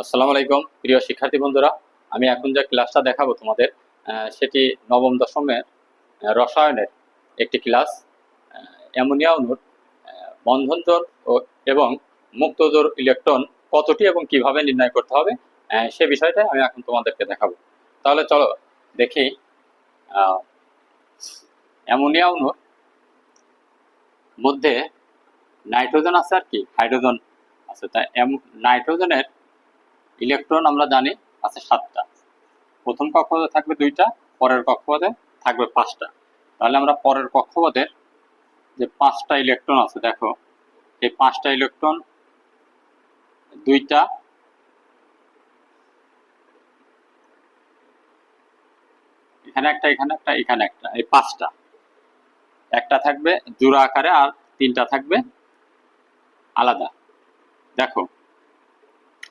আসসালামু আলাইকুম প্রিয় শিক্ষার্থী বন্ধুরা। আমি এখন যে ক্লাসটা দেখাবো তোমাদের সেটি নবম দশমের রসায়নের একটি ক্লাস অ্যামোনিয়া অণুর আহ, বন্ধন জোর ও এবং মুক্ত জোর ইলেকট্রন কতটি এবং কীভাবে নির্ণয় করতে হবে সে বিষয়টা আমি এখন তোমাদেরকে দেখাবো। তাহলে চলো দেখি অ্যামোনিয়া অণুর মধ্যে নাইট্রোজেন আছে আর কি হাইড্রোজেন আছে। তাই নাইট্রোজেনের ইলেকট্রন আমরা জানি আছে সাতটা। প্রথম কক্ষপথে থাকবে দুইটা, পরের কক্ষপথে থাকবে পাঁচটা। তাহলে আমরা পরের কক্ষপথের যে পাঁচটা ইলেকট্রন আছে, দেখো, এই পাঁচটা ইলেকট্রন দুইটা এখানে একটা এখানে একটা এখানে একটা, এই পাঁচটা। একটা থাকবে জোড়া আকারে আর তিনটা থাকবে আলাদা। দেখো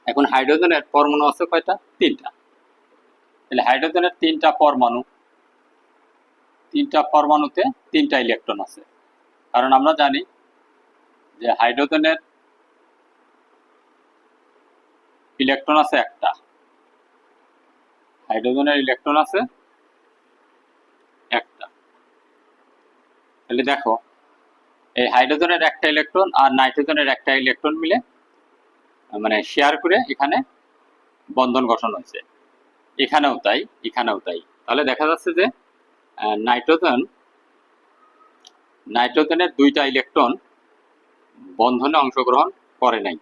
এখন হাইড্রোজেনের পরমাণু আছে কয়টা? তিনটা। তাহলে হাইড্রোজেনের তিনটা পরমাণু, তিনটা পরমাণুতে তিনটা ইলেকট্রন আছে। কারণ আমরা জানি যে হাইড্রোজেনের ইলেকট্রন আছে একটা। হাইড্রোজেনের ইলেকট্রন আছে একটা। তাহলে দেখো, এই হাইড্রোজেনের একটা ইলেকট্রন আর নাইট্রোজেনের একটা ইলেকট্রন মিলে মানে শেয়ার করে এখানে বন্ধন গঠন হয়েছে। এখানেও তাই এখানেও তাই। তাহলে দেখা যাচ্ছে যে নাইট্রোজেন, নাইট্রোজেনের দুইটা ইলেকট্রন বন্ধনে অংশগ্রহণ করে নাই।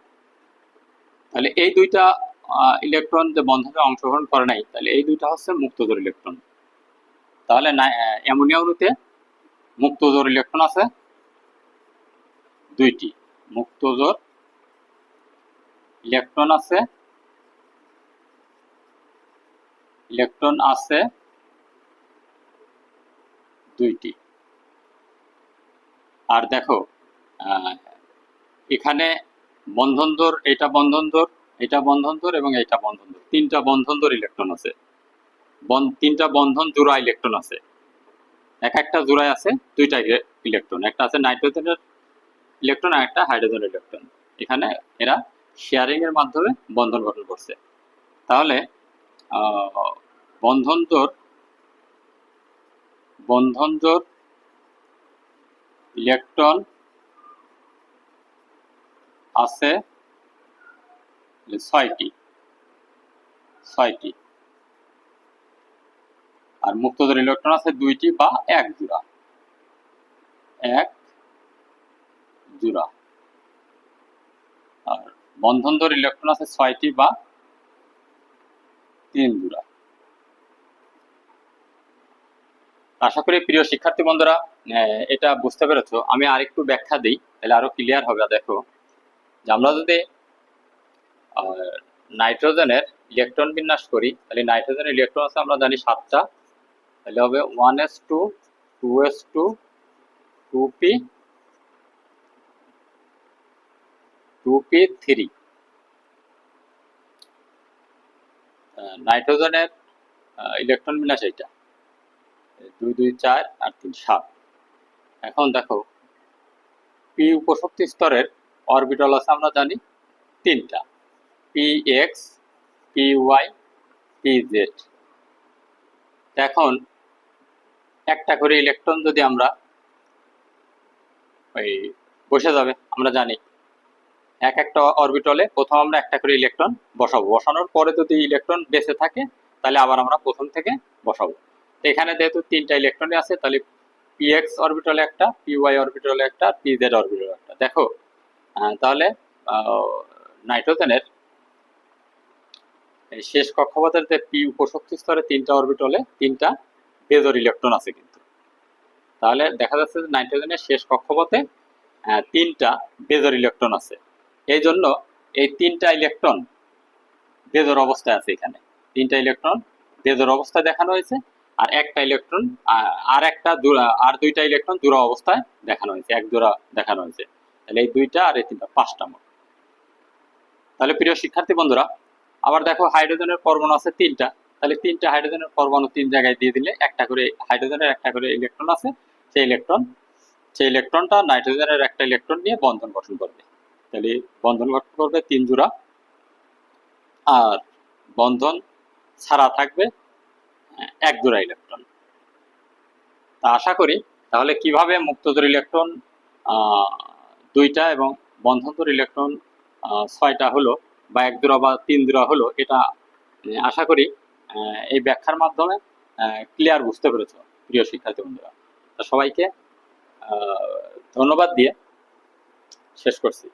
তাহলে এই দুইটা ইলেকট্রন যে বন্ধনে অংশগ্রহণ করে নাই, তাহলে এই দুইটা হচ্ছে মুক্তজোর ইলেকট্রন তাহলে অ্যামোনিয়া অণুতে মুক্তজোর ইলেকট্রন আছে দুইটি মুক্তজোর ইলেকট্রন আছে। ইলেকট্রন আছে দুইটি। আর দেখো এখানে বন্ধন দোর, এটা বন্ধন দোর, এটা বন্ধন দোর এবং এটা বন্ধন দোর। তিনটা বন্ধন দোর ইলেকট্রন আছে। তিনটা বন্ধন জোড়া ইলেকট্রন আছে। এক একটা জোড়ায় আছে দুইটা ইলেকট্রন। একটা আছে নাইট্রোজেনের ইলেকট্রন আর একটা হাইড্রোজেনের ইলেকট্রন। এখানে এরা শেয়ারিং এর মাধ্যমে বন্ধন গঠন করছে। তাহলে বন্ধন জোর বন্ধন জোর ইলেকট্রন আছে ছয়টি ছয়টি। আর মুক্তজোর ইলেকট্রন আছে দুইটি বা এক জোড়া। এক জোড়া। বন্ধন দর ইলেকট্রন আছে ছয়টি বা তিন জোড়া। আশা করি প্রিয় শিক্ষার্থী বন্ধুরা এটা বুঝতে পেরেছ। আমি আরেকটু ব্যাখ্যা দিই, তাহলে আরও ক্লিয়ার হবে। দেখো, যে আমরা যদি নাইট্রোজেনের ইলেকট্রন বিন্যাস করি, তাহলে নাইট্রোজেনের ইলেকট্রন আছে আমরা জানি সাতটা। তাহলে হবে one S two two S two two P two P three. নাইট্রোজেনের ইলেকট্রন বিন্যাস এইটা। দুই দুই, চার, আর তিন, সাত। এখন দেখো, পি উপশক্তি স্তরের অরবিটাল আছে আমরা জানি তিনটা। P X P Y P Z এখন একটা করে ইলেকট্রন যদি আমরা, ওই, বসে যাবে, আমরা জানি এক একটা অরবিটলে প্রথম আমরা একটা করে ইলেকট্রন বসাবো। বসানোর পরে যদি ইলেকট্রন বেঁচে থাকে, তাহলে আবার আমরা প্রথম থেকে বসাবো। এখানে যেহেতু তিনটা ইলেকট্রনই আছে, তাহলে পিএক্স অরবিটালে একটা পিওয়াই অরবিটালে একটা পিজেড অরবিটালে একটা। দেখো তাহলে নাইট্রোজেনের শেষ কক্ষপথের যে পি উপশক্তি স্তরে তিনটা অরবিটলে তিনটা বেজর ইলেকট্রন আছে কিন্তু। তাহলে দেখা যাচ্ছে যে নাইট্রোজেনের শেষ কক্ষপথে তিনটা বেজর ইলেকট্রন আছে। এই জন্য এই তিনটা ইলেকট্রন বেজর অবস্থায় আছে এখানে। তিনটা ইলেকট্রন বেজর অবস্থায় দেখানো হয়েছে আর একটা ইলেকট্রন আর একটা আর দুইটা ইলেকট্রন জোড়া অবস্থায় দেখানো হয়েছে, এক জোড়া দেখানো হয়েছে। তাহলে এই দুইটা আর এই তিনটা, পাঁচটা মোট। তাহলে প্রিয় শিক্ষার্থী বন্ধুরা, আবার দেখো হাইড্রোজেনের পরমাণু আছে তিনটা। তাহলে তিনটা হাইড্রোজেনের পরমাণু তিন জায়গায় দিয়ে দিলে একটা করে হাইড্রোজেনের একটা করে ইলেকট্রন আছে, সেই ইলেকট্রন সেই ইলেকট্রনটা নাইট্রোজেনের একটা ইলেকট্রন নিয়ে বন্ধন গঠন করবে। তাহলে বন্ধন গঠন করবে তিন জোড়া। আর বন্ধন ছাড়া থাকবে এক জোড়া ইলেকট্রন তা আশা করি তাহলে কীভাবে মুক্তদর ইলেকট্রন দুইটা এবং বন্ধনতর ইলেকট্রন ছয়টা হলো বা এক জোড়া বা তিন জোড়া হলো, এটা আশা করি এই ব্যাখ্যার মাধ্যমে ক্লিয়ার বুঝতে পেরেছ, প্রিয় শিক্ষার্থী বন্ধুরা। তা সবাইকে ধন্যবাদ দিয়ে শেষ করছি।